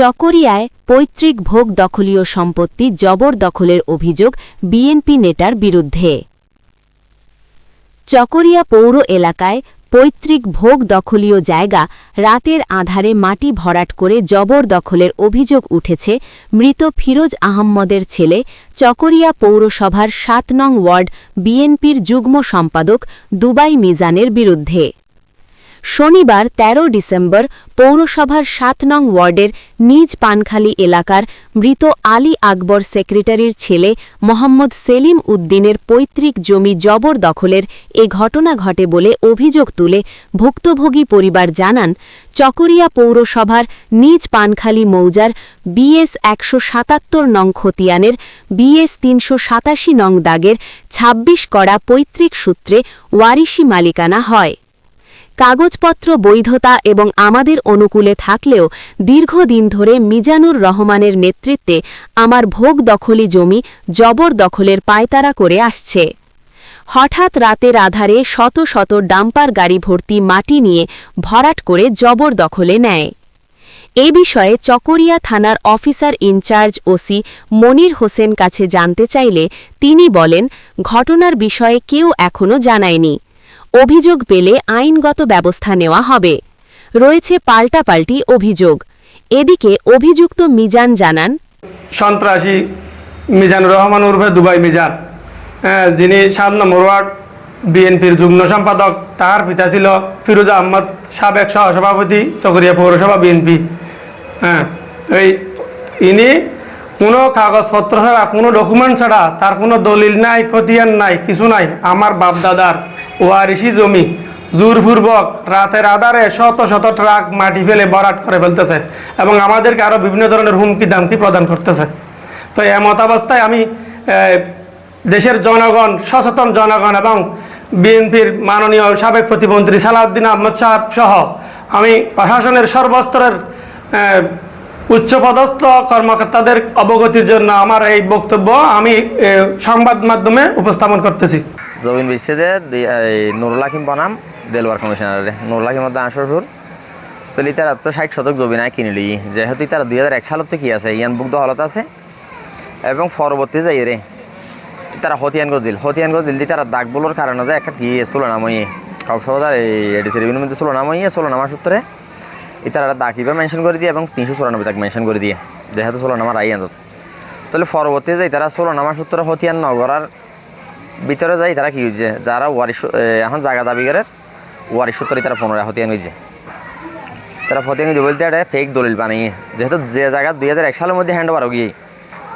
চকরিয়ায় পৈতৃক ভোগ দখলীয় সম্পত্তি জবরদখলের অভিযোগ বিএনপি নেটার বিরুদ্ধে। চকরিয়া পৌর এলাকায় পৈতৃক ভোগ দখলীয় জায়গা রাতের আধারে মাটি ভরাট করে জবরদখলের অভিযোগ উঠেছে মৃত ফিরোজ আহম্মদের ছেলে চকরিয়া পৌরসভার সাত নং ওয়ার্ড বিএনপির যুগ্ম সম্পাদক দুবাই মিজানের বিরুদ্ধে। শনিবার ১৩ ডিসেম্বর পৌরসভার সাত নং ওয়ার্ডের নিজ পানখালী এলাকার মৃত আলী আকবর সেক্রেটারির ছেলে মোহাম্মদ সেলিম উদ্দিনের পৈতৃক জমি জবরদখলের এ ঘটনা ঘটে বলে অভিযোগ তুলে ভুক্তভোগী পরিবার জানান, চকরিয়া পৌরসভার নিজ পানখালী মৌজার বিএস একশো সাতাত্তর নং খতিয়ানের বিএস তিনশো সাতাশি নং দাগের ২৬ করা পৈতৃক সূত্রে ওয়ারিশি মালিকানা হয়। কাগজপত্র, বৈধতা এবং আমাদের অনুকূলে থাকলেও দীর্ঘদিন ধরে মিজানুর রহমানের নেতৃত্বে আমার ভোগ দখলি জমি জবরদখলের পায়তারা করে আসছে। হঠাৎ রাতের আধারে শত শত ডাম্পার গাড়ি ভর্তি মাটি নিয়ে ভরাট করে জবরদখলে নেয়। এ বিষয়ে চকরিয়া থানার officer in charge OC Monir Hossain কাছে জানতে চাইলে তিনি বলেন, ঘটনার বিষয়ে কেউ এখনও জানায়নি। অভিযোগ পেলে আইনগত ব্যবস্থা নেওয়া হবে। রয়েছে পাল্টাপাল্টি অভিযোগ। এদিকে অভিযুক্ত মিজান জানান সন্ত্রাসী মিজান রহমান উর্ফে দুবাই মিজান হ্যাঁ, যিনি সাত নম্বর ওয়ার্ড বিএনপির যুগ্ম সম্পাদক তার পিতা ছিল ফিরোজ আহমদ সাবেক সহসভাপতি চকরিয়া পৌরসভা বিএনপি হ্যাঁ এই ইনি কোনো কাগজপত্র ছাড়া কোনো ডকুমেন্ট ছাড়া তার কোনো দলিল নাই খতিয়ান নাই কিছু নাই আমার বাপ দাদার ওয়ারিশি জমি। জোরপূর্বক রাতের আধারে শত শত ট্রাক মাটি ফেলে বরাট করে ফেলতেছে এবং আমাদেরকে আরও বিভিন্ন ধরনের হুমকি দামকি প্রদান করতেছে। তো এমত অবস্থায় আমি দেশের জনগণ, সচেতন জনগণ এবং বিএনপির মাননীয় সাবেক প্রতিমন্ত্রী সালাউদ্দিন আহমদ সাহেব সহ আমি প্রশাসনের সর্বস্তরের উচ্চপদস্থ কর্মকর্তাদের অবগতির জন্য আমার এই বক্তব্য আমি সংবাদ মাধ্যমে উপস্থাপন করতেছি। জবিন বিচ্ছে যে এই হাকিম বনাম, দেলওয়ার কমিশনারে নুরুল হাকিম মধ্যে আঁশো সুর তো তারা তো ষাট শতক জমি নাই কিনিলি যেহেতু তারা দুই হাজার এক সালত থেকে আছে, ইয়ান বুক দহলত আছে। এবং পরবর্তী যাই রে তারা হতিয়ান গজিল হতিয়ান গজিল দি তারা দাগ বলোর কারণে যে একটা কি ছিল নামই কক্সবাজার, এই এডিসি রেভিনিউ মধ্যে ছিল নামই ছিল নামার সূত্রে তারা দাগ কীভাবে মেনশন করে দিয়ে এবং তিনশো চুরানব্বই দাগ মেনশন করে দিয়ে, যেহেতু ষোলো নামার আই আনত। তাহলে পরবর্তী যাই তারা ষোলো নামার সূত্রে হতিয়ান নগরার ভিতরে যাই, তারা কি হয়েছে যারা ওয়ারিশ এখন জায়গা দাবি করে, ওয়ারিশ সূত্রে তারা পুনরায় হতিয়ান হয়েছে তারা হয়েছে বলতে একটা ফেক দলিল বানিয়ে যেহেতু যে জায়গা দুই হাজার এক সালের মধ্যে হ্যান্ড ওভার গিয়ে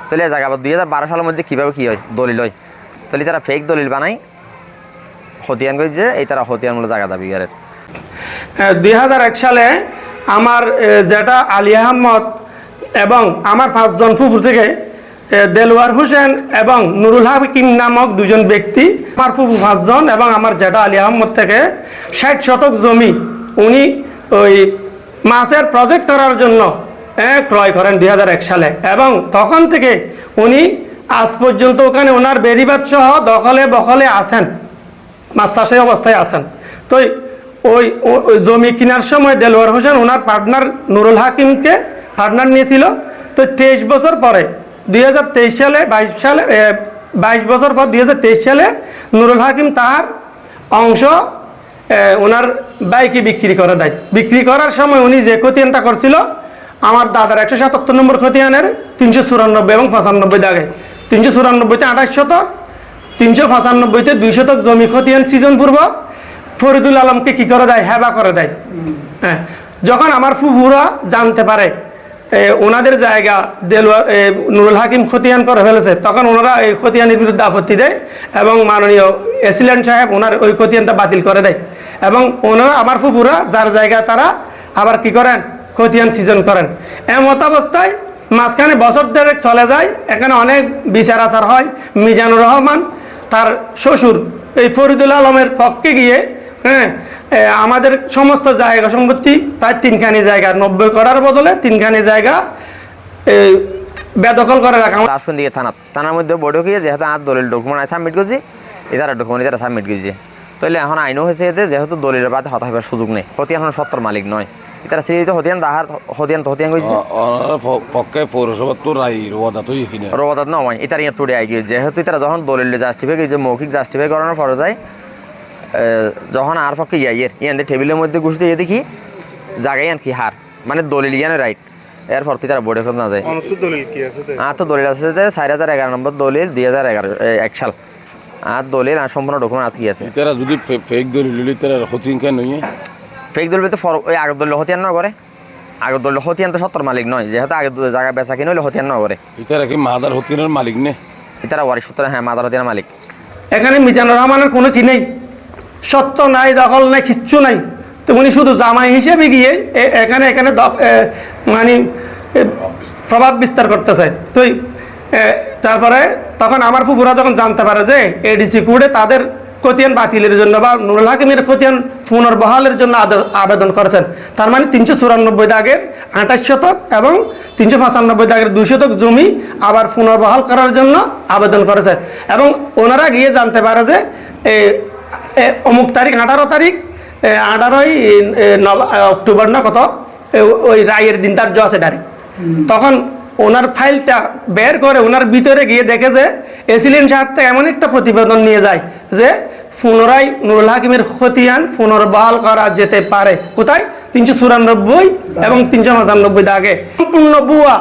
তাহলে জায়গা দুই হাজার বারো সালের মধ্যে কীভাবে কী হয়, দলিল হয়? তাহলে তারা ফেক দলিল বানাই হতিয়ান করেছে এই তারা হতিয়ানমূলক জায়গা দাবি করে। দুই হাজার এক সালে আমার জেঠা আলী আহমদ এবং আমার পাঁচজন ফুফু থেকে দেলোয়ার হোসেন এবং নুরুল হাকিম নামক দুজন ব্যক্তি, আমার ফুফু পাঁচজন এবং আমার জেঠা আলী আহমদ থেকে ষাট শতক জমি উনি ওই মাছের প্রজেক্ট করার জন্য ক্রয় করেন দুই হাজার এক সালে। এবং তখন থেকে উনি আজ পর্যন্ত ওখানে ওনার বেরিবাদ সহ দখলে বখলে আছেন, মাছ চাষের অবস্থায় আছেন। তো ওই জমি কেনার সময় দেলোয়ার হোসেন ওনার পার্টনার নুরুল হাকিমকে পার্টনার নিয়েছিল। তো তেইশ বছর পরে দু হাজার তেইশ সালে বাইশ সালে বাইশ বছর পর দু হাজার তেইশ সালে নুরুল হাকিম তার অংশ ওনার বাইকে বিক্রি করে দেয় বিক্রি করার সময় উনি যে খতিয়ানটা করছিল আমার দাদার একশো সাতাত্তর নম্বর খতিয়ানের তিনশো চুরানব্বই এবং পঁচানব্বই দাগে। তিনশো চুরানব্বইতে আঠাশ শতক তিনশো পঁচানব্বইতে দুই শতক জমি খতিয়ান সিজন পূর্ব ফরিদুল আলমকে কি করে দেয় হেবা করে দেয় হ্যাঁ যখন আমার ফুফুরা জানতে পারে ওনাদের জায়গা দেলুয়া এ, নুরুল হাকিম খতিয়ান করে ফেলেছে। তখন ওনারা এই খতিয়ানের বিরুদ্ধে আপত্তি দেয় এবং মাননীয় এসিলেন্ট সাহেব ওনার ওই খতিয়ানটা বাতিল করে দেয়। এবং ওনারা আমার ফুফুরা যার জায়গা তারা আবার কি করেন? খতিয়ান সিজন করেন। এমত অবস্থায় মাঝখানে বছর দেড়েক চলে যায় এখানে অনেক বিচার আচার হয়। মিজানুর রহমান তার শ্বশুর এই ফরিদুল আলমের পক্ষে গিয়ে হ্যাঁ আমাদের সমস্ত জায়গা সম্পত্তি প্রায় তিনখানি জায়গা নব্বই করার বদলে তিনখানি জায়গা বেদখল করে রাখা। রাজপুর দিকে থানা থানার মধ্যে বড় গিয়ে যেহেতু আর দলিল ডকুমেন্ট সাবমিট করছি এটারা ডকুমেন্ট এটারা সাবমিট করছে। তাহলে এখন আইনও হয়েছে যে যেহেতু দলিলের বাদে হতা হবার সুযোগ নেই। প্রতি এখন সত্তর মালিক নয়। ইতারা সিরিতে হতিয়ান দাহার হতিয়ান তো হতিয়ান কইছে। পক্ষে পৌরসভা তো রাই রোদা তো এখানে নয় ইতার ইয়ে তুড়ে আই গিয়ে। যেহেতু ইতারা যখন দলিল জাস্টিফাই যে মৌখিক জাস্টিফাই করানোর পরে যায় যখন আর পক্ষে ইয়াইয়ের ইয়ান টেবিলের মধ্যে ঘুষতে ইয়ে দেখি জাগাই আন কি হার। মানে দলিল ইয়ানে রাইট এরপর তুই তারা বোর্ডে খোঁজ না যায়। আর তো দলিল আছে যে চার হাজার এগারো নম্বর দলিল দুই হাজার এগারো এক সাল। আর দলিল আর সম্পূর্ণ ডকুমেন্ট আর কি আছে? তারা যদি ফেক দলিল লিলি তারা হতিন কেন নয় ফেক দলিল তো ফর- ওই আগের দলিল হতিয়ান না করে। আগের দলিল হতিয়ান তো সত্তর মালিক নয় যেহেতু আগের জায়গা বেচা কিনে হইলে হতিয়ান না করে। ইতারা কি মাদার হতিনের মালিক নে? তারা ওয়ারি সত্তর হ্যাঁ মাদার হতিয়ান মালিক। এখানে মিজানুর রহমানের কোনো কি নেই? সত্য নাই, দখল নাই, কিচ্ছু নাই। তো উনি শুধু জামাই হিসেবে গিয়ে এখানে এখানে মানে প্রভাব বিস্তার করতেছে। তো তারপরে তখন আমার ফুপুরা যখন জানতে পারে যে এডিসি কোডে তাদের খতিয়ান বাতিলের জন্য বা নুরুল হাকিমের খতিয়ান পুনর্বহালের জন্য আবেদন করেছেন, তার মানে তিনশো চুরানব্বই দাগের আঠাশ শতক এবং তিনশো পঁচানব্বই দাগের দুই শতক জমি আবার পুনর্বহাল করার জন্য আবেদন করেছে। এবং ওনারা গিয়ে জানতে পারে যে অমুক তারিখ আঠারো তারিখ আঠারোই অক্টোবর না কত? ওই রায়ের দিন ধার্য আছে ডাইরেক্ট তখন ওনার ফাইলটা বের করে ওনার ভিতরে গিয়ে দেখে যে এসিলেন সাহেবটা এমন একটা প্রতিবেদন নিয়ে যায় যে পুনরায় নুরুল হাকিমের খতিয়ান পুনর্বহাল করা যেতে পারে। কোথায়? তিনশো চুরানব্বই এবং তিনশো পঁচানব্বই দাগে। সম্পূর্ণ বুয়া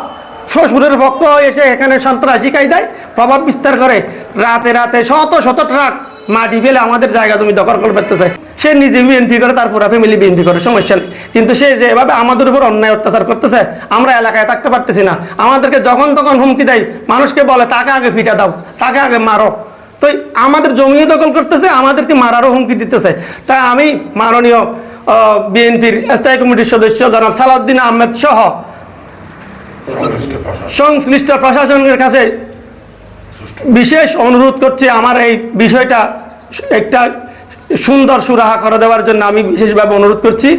শ্বশুরের পক্ষ এসে এখানে সন্ত্রাসী কায়দায় প্রভাব বিস্তার করে। রাতে রাতে শত শত ট্রাক মাটি ফেলে আমাদের জায়গা তুমি দখল করে ফেলতেছে। সে নিজে বিএনপি করে তার পুরা ফ্যামিলি বিএনপি করে, সমস্যা নেই। কিন্তু সে যে এভাবে আমাদের উপর অন্যায় অত্যাচার করতেছে, আমরা এলাকায় থাকতে পারতেছি না। আমাদেরকে যখন তখন হুমকি দেয়, মানুষকে বলে তাকে আগে ফিটা দাও তাকে আগে মারো। তো আমাদের জমিও দখল করতেছে, আমাদেরকে মারারও হুমকি দিতেছে। তাই আমি মাননীয় বিএনপির স্থায়ী কমিটির সদস্য জনাব সালাউদ্দিন আহমেদ সহ সংশ্লিষ্ট প্রশাসনের কাছে বিশেষ অনুরোধ করছি আমার এই বিষয়টা একটা সুন্দর সুরাহা করে দেওয়ার জন্য আমি বিশেষভাবে অনুরোধ করছি।